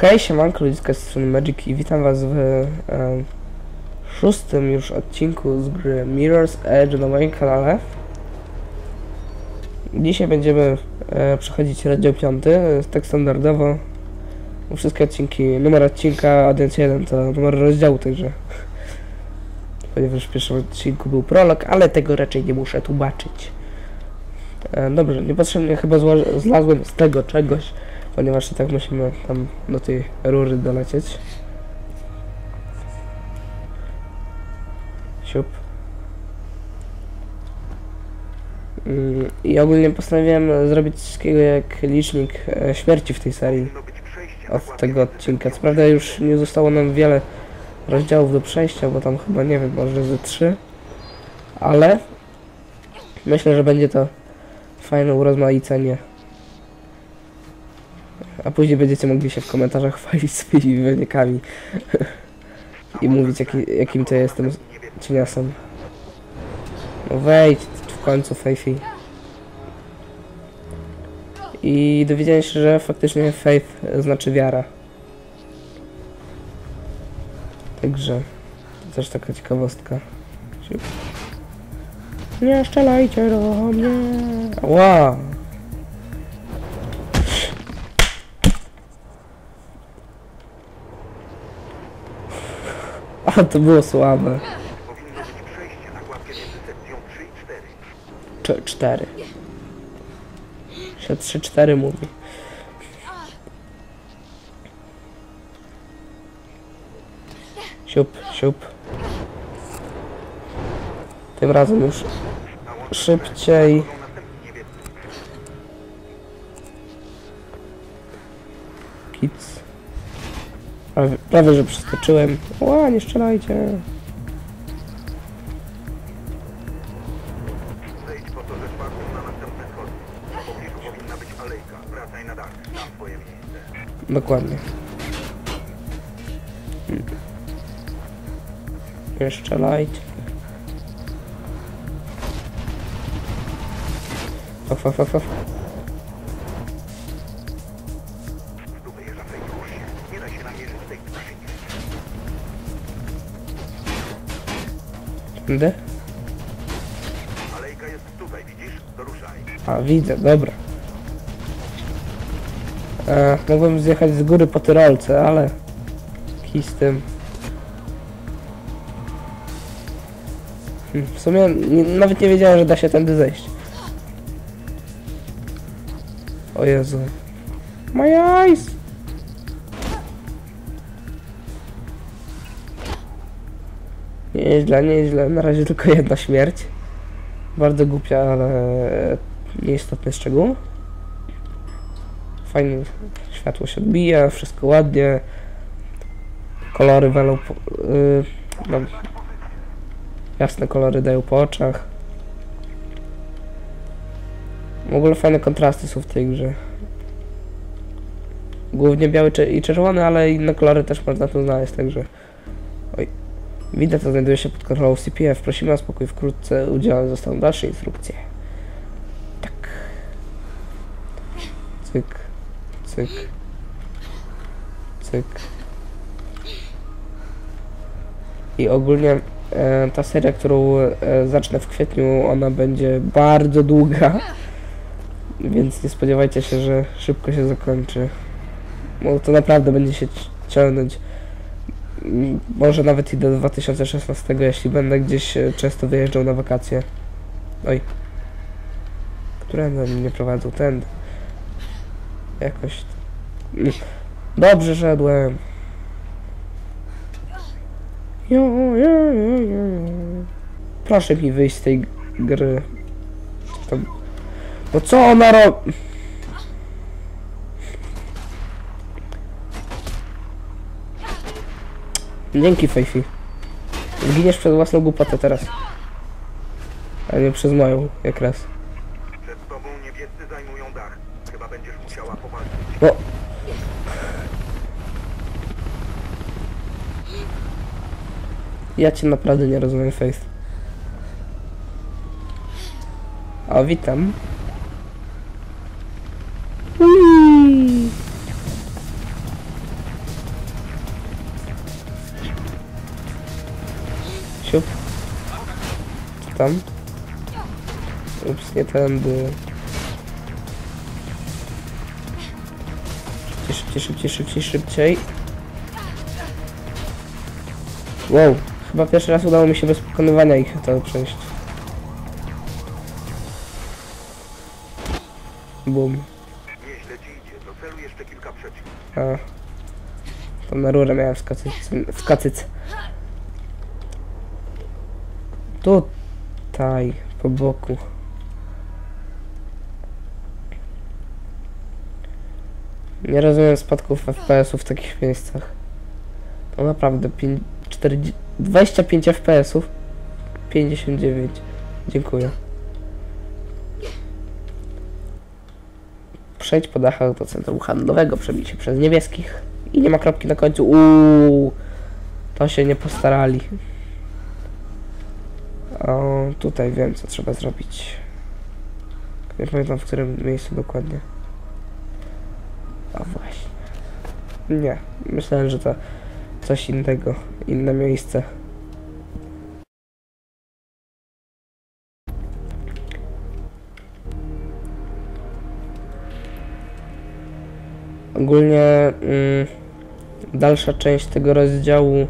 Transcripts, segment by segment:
Hej, siemanko, ludziska z strony Magic i witam was w e, szóstym już odcinku z gry Mirror's Edge na moim kanale. Dzisiaj będziemy e, przechodzić rozdział 5, tak standardowo. Wszystkie odcinki, numer odcinka, audience 1 to numer rozdziału, także ponieważ w pierwszym odcinku był prolog, ale tego raczej nie muszę tłumaczyć. E, dobrze, niepotrzebnie chyba zlazłem z tego czegoś, ponieważ i tak musimy tam do tej rury dolecieć. Siup. Mm, I ogólnie postanowiłem zrobić coś takiego jak licznik e, śmierci w tej serii od tego odcinka. Co prawda już nie zostało nam wiele rozdziałów do przejścia, bo tam chyba nie wiem, może ze trzy. Ale myślę, że będzie to fajne urozmaicenie. A później będziecie mogli się w komentarzach chwalić swoimi wynikami i mówić jaki, jakim to jestem cieniasem. No wejdź w końcu Faithy. I dowiedziałem się, że faktycznie faith znaczy wiara. Także to też taka ciekawostka. Nie strzelajcie do mnie. Ła! A to było słabe. Powinno być przejście na pułapkę między sekcją 3 i 4. Cze- cztery. Się trzy, cztery mówi. Siup, siup. Tym razem już szybciej. Prawie, że przeskoczyłem. Ła, nie strzelajcie. Zejdź po to ze czwartym na następne schody. W pobliżu powinna być alejka. Wracaj na dach. Tam twoje miejsce. Dokładnie. Hmm. Nie strzelajcie. Of, of, of, of. Tędy? A, widzę, dobra. E, mogłem zjechać z góry po Tyrolce, ale... Kij z tym. Hmm, W sumie nie, nawet nie wiedziałem, że da się tędy zejść. O Jezu. My eyes! Nieźle, nieźle. Na razie tylko jedna śmierć. Bardzo głupia, ale nieistotny szczegół. Fajnie światło się odbija, wszystko ładnie. Kolory walą po, yy, no, jasne kolory dają po oczach. W ogóle fajne kontrasty są w tej grze. Głównie biały i czerwony, ale inne kolory też można tu znaleźć, także... Widać, to znajduje się pod kontrolą CPF. Prosimy o spokój, wkrótce udzielone zostaną dalsze instrukcje. Tak. Cyk. Cyk. Cyk. I ogólnie e, ta seria, którą e, zacznę w kwietniu, ona będzie bardzo długa. Więc nie spodziewajcie się, że szybko się zakończy. Bo to naprawdę będzie się ci- ciągnąć. Może nawet i do 2016, jeśli będę gdzieś e, często wyjeżdżał na wakacje. Oj. Które mnie prowadzą? Tędy. Jakoś... Dobrze szedłem. Proszę mi wyjść z tej gry. No co ona robi? Dzięki Fejfi. Zginiesz przez własną głupotę teraz. A nie przez moją, jak raz. Przed tobą niebiescy zajmują dach. Chyba będziesz musiała powalczyć. No. Ja cię naprawdę nie rozumiem, Face. O, witam. Tam? Ups, nie tędy. Szybciej, szybciej, szybciej, szybciej, szybciej. Wow, chyba pierwszy raz udało mi się bez pokonywania ich to przejść. Bum. Nieźle ci idzie, do celu jeszcze kilka przeciw. A. To na rurę miałem wskacyć. wskacyć. Tutaj, po boku. Nie rozumiem spadków FPS-ów w takich miejscach. To naprawdę 5, 40, 25 FPS-ów. 59. Dziękuję. Przejdź po dachach do centrum handlowego, przebij się przez niebieskich. I nie ma kropki na końcu. Uuu, to się nie postarali. O, tutaj wiem, co trzeba zrobić. Nie pamiętam, w którym miejscu dokładnie. A właśnie. Nie, myślałem, że to coś innego, inne miejsce. Ogólnie mm, dalsza część tego rozdziału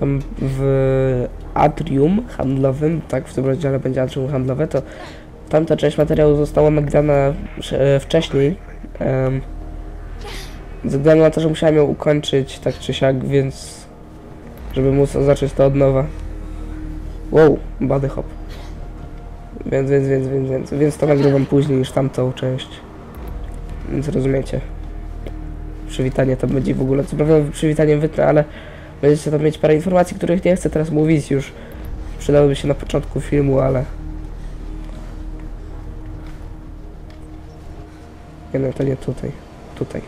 tam w atrium handlowym, tak w tym rozdziale będzie atrium handlowe, to tamta część materiału została nagrana e, wcześniej. em, ze względu na to, że musiałem ją ukończyć tak czy siak, więc żeby móc zacząć to od nowa. Wow, body hop. Więc, więc, więc, więc, więc, więc to nagrywam później niż tamtą część. Więc rozumiecie. Przywitanie to będzie w ogóle, co prawda przywitaniem wytnę, ale będziecie tam mieć parę informacji, których nie chcę teraz mówić już. Przydałyby się na początku filmu, ale... Nie no, to nie tutaj. Tutaj.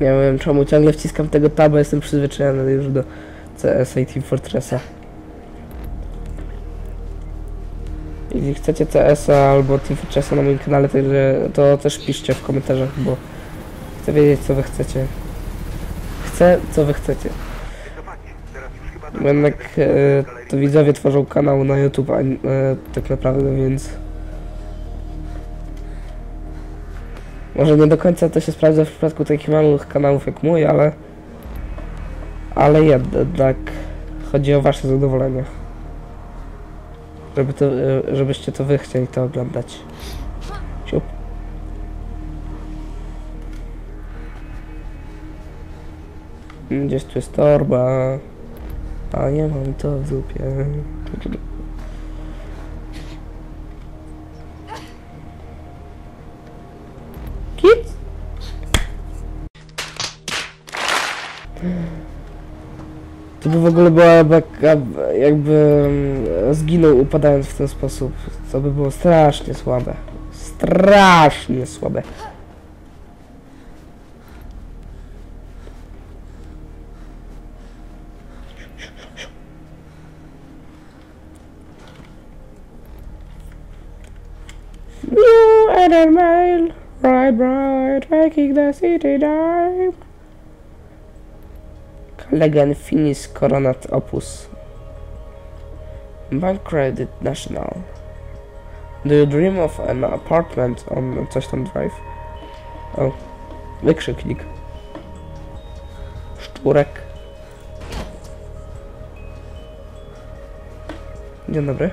Nie wiem czemu ciągle wciskam tego taba, jestem przyzwyczajony już do CS i Team Fortressa. Jeśli chcecie CS-a albo Fortressa na moim kanale, to, też piszcie w komentarzach, bo chcę wiedzieć co wy chcecie. Chcę co wy chcecie. Bo jednak e, to widzowie tworzą kanał na YouTube, a e, tak naprawdę, więc... Może nie do końca to się sprawdza w przypadku takich małych kanałów jak mój, ale... Ale jednak chodzi o wasze zadowolenie. Żeby to, e, żebyście to wy chcieli to oglądać. Siup. Gdzieś tu jest torba. A nie mam to w zupie. To by w ogóle była jakby mm, zginął upadając w ten sposób. To by było strasznie słabe. Strasznie słabe. Blue and a mail, right, right, making the city dive. Legan Finis Coronat Opus. Bank Credit National. Do you dream of an apartment on coś tam drive? O, wykrzyknik. Szczurek. Dzień dobry.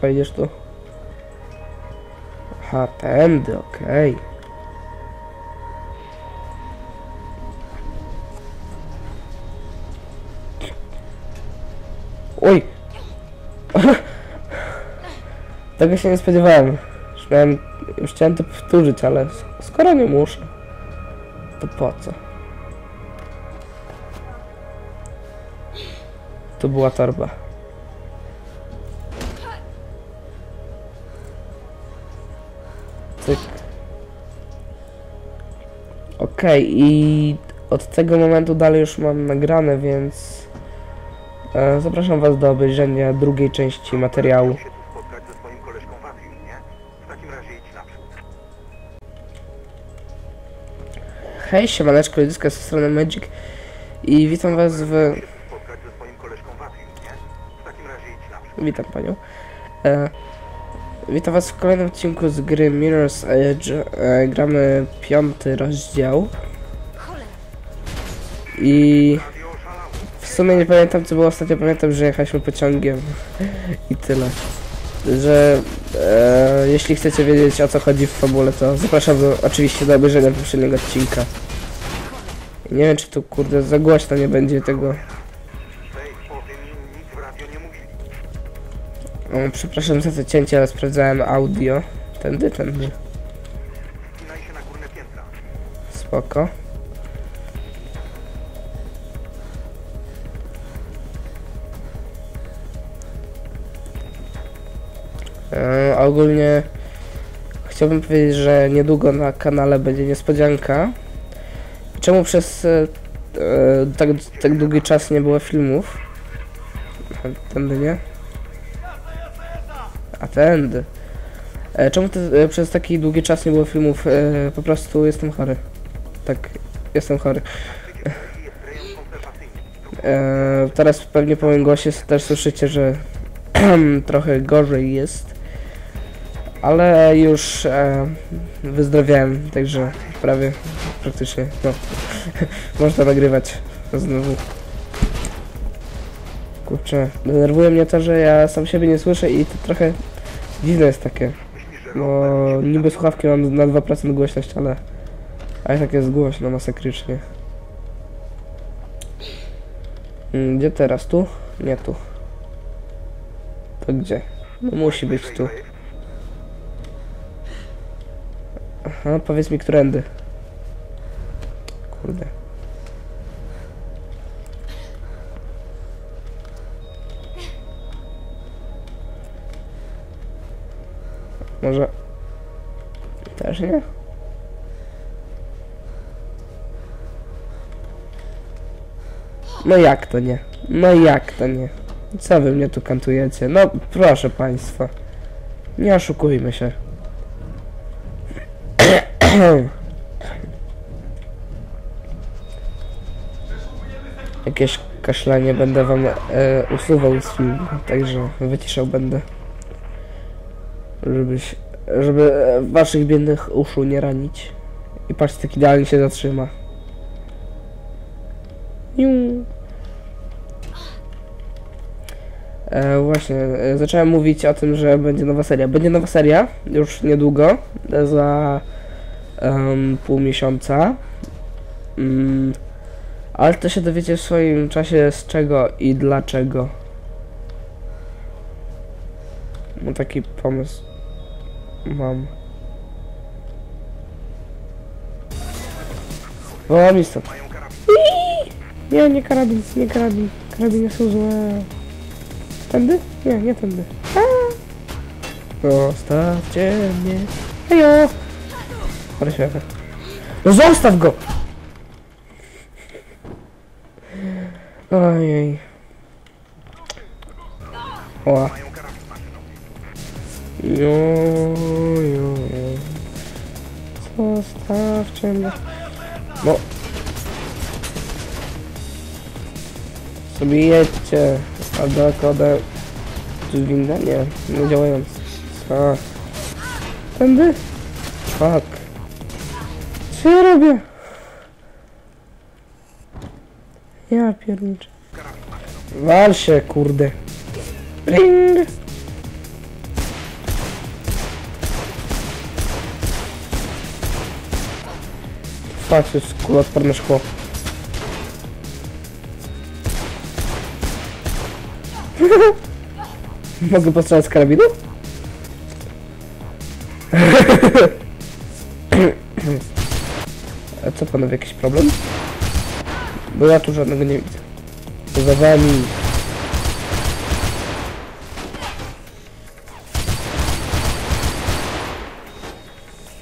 Wejdziesz tu? Aha, tędy, okej. Oj! Tego się nie spodziewałem. Już miałem, już chciałem to powtórzyć, ale skoro nie muszę. To po co? Tu była torba. Cyk. Okej, i od tego momentu dalej już mam nagrane, więc e, zapraszam Was do obejrzenia drugiej części materiału. Hej, siemaneczko, Ludziska z strony Magic i witam Was w... Witam Panią. E, witam Was w kolejnym odcinku z gry Mirror's Edge. E, gramy piąty rozdział i w sumie nie pamiętam co było ostatnio, pamiętam, że jechaliśmy pociągiem i tyle. Że e, jeśli chcecie wiedzieć o co chodzi w fabule, to zapraszam do, oczywiście do obejrzenia poprzedniego odcinka. Nie wiem czy tu kurde za głośno nie będzie tego. O, przepraszam za to cięcie, ale sprawdzałem audio. Tędy, tędy. Spoko. E, ogólnie chciałbym powiedzieć, że niedługo na kanale będzie niespodzianka. Czemu przez e, e, tak, tak długi czas nie było filmów? Tędy nie? Tędy. E, czemu te, e, przez taki długi czas nie było filmów? E, po prostu jestem chory. Tak, jestem chory. Teraz pewnie po moim głosie też słyszycie, że trochę gorzej jest. Ale już e, wyzdrowiałem, także prawie praktycznie no, można nagrywać znowu. Kurczę, denerwuje mnie to, że ja sam siebie nie słyszę i to trochę dziwne jest takie. Bo niby słuchawki mam na 2% głośność, ale a i tak jest głośno masakrycznie. Mm, Gdzie teraz? Tu? Nie tu. To gdzie? No musi być tu. Aha, powiedz mi którędy. Kurde. Może... Też nie? No jak to nie? No jak to nie? Co wy mnie tu kantujecie? No proszę państwa. Nie oszukujmy się. Jakieś kaszlanie będę wam e, usuwał z filmu, także wyciszał będę. Żebyś, żeby e, waszych biednych uszu nie ranić. I patrzcie, tak idealnie się zatrzyma. Jum. E, właśnie, e, zacząłem mówić o tym, że będzie nowa seria. Będzie nowa seria, już niedługo, e, za em, pół miesiąca. Mm, ale to się dowiecie w swoim czasie z czego i dlaczego. No taki pomysł mam. O, mi stąd. Nie, nie karabin, nie karabin. Karabiny są złe. Tędy? Nie, nie tędy. Zostawcie mnie. Hejo! Proszę. No zostaw go! Ojej. O. Jo, jo, jo. Zostawcie mnie. No. Sobie jedźcie. A do kodę. Czy winda? Nie. Nie działając. Co? Tędy? Fuck. Co ja robię? Ja pierniczę. Wal się, kurde. Ring! To jest kuloodporne szkło. Mogę postrzelać z karabinu? Co panowie, jakiś problem? Bo ja tu żadnego nie widzę. Poza wami.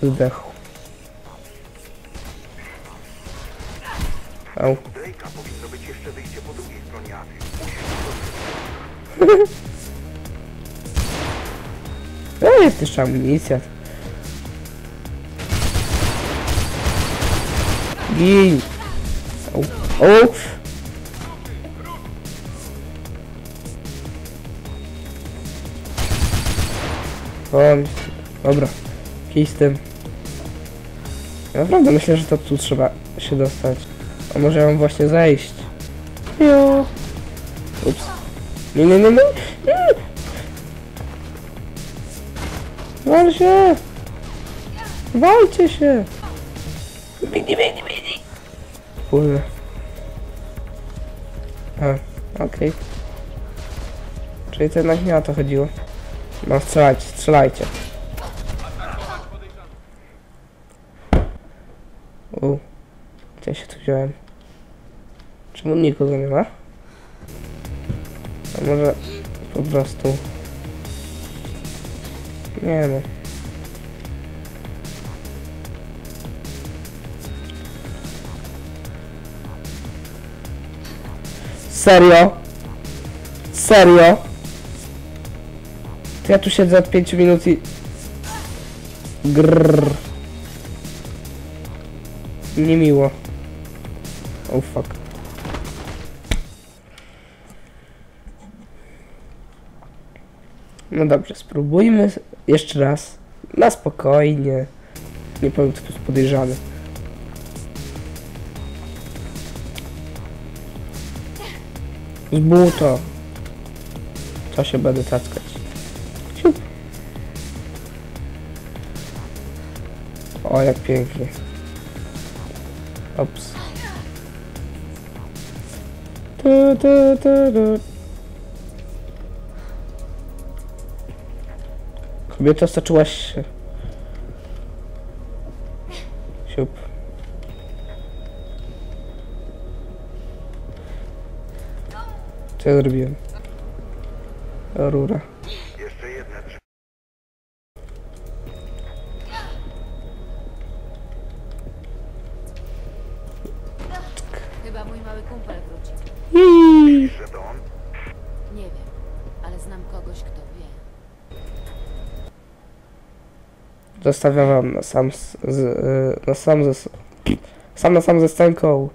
Zdechł. Au. Drake'a. E, jest jeszcze amunicja. Gin. Au. O, dobra. Kij z tym. Naprawdę myślę, że to tu trzeba się dostać. A może mam właśnie zejść? Jo. Ups. Nie, nie, nie, nie. Wal się! Walcie się! Biegnij, biegnij, biegnij! Kurde. A, okej. Czyli to jednak nie o to chodziło. No strzelajcie, strzelajcie. U. Gdzie się tu wziąłem? Czemu nikogo nie ma? A może po prostu... Nie no. Serio? Serio? To ja tu siedzę od 5 minut i... Grrr. Niemiło. Oh fuck. No dobrze, spróbujmy jeszcze raz. Na spokojnie. Nie powiem, kto tu jest podejrzany. Z buta. Co się będę tackać? O, jak pięknie. Ops. Tu, tu, tu, tu. Kobieto, stoczyłaś się. Siup. Co ja zrobiłem? Rura. Jeszcze. Chyba mój mały kumpel. Iii. Nie wiem, ale znam kogoś, kto wie. Zostawiam wam na sam z, z, na sam ze, sam na sam ze scenką.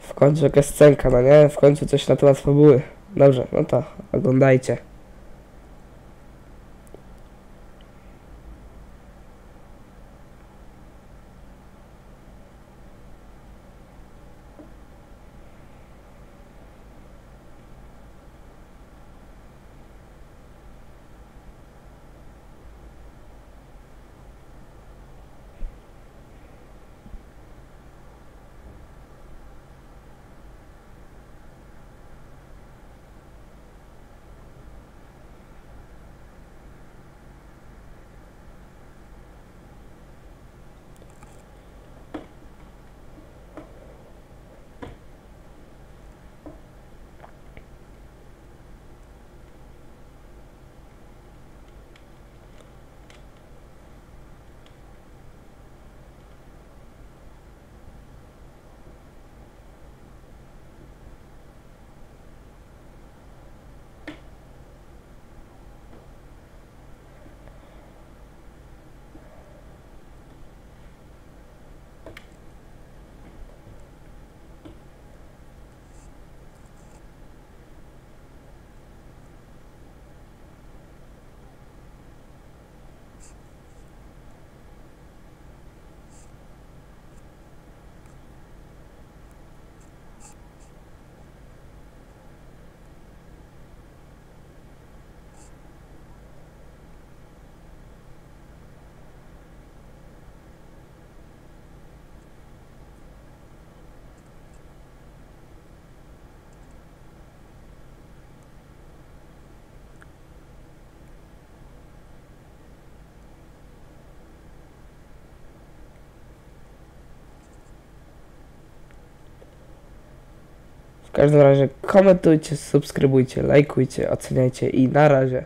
W końcu jakaś scenka, no nie? W końcu coś na temat fabuły. Dobrze, no to oglądajcie. Każdym razie komentujcie, subskrybujcie, lajkujcie, oceniajcie i na razie.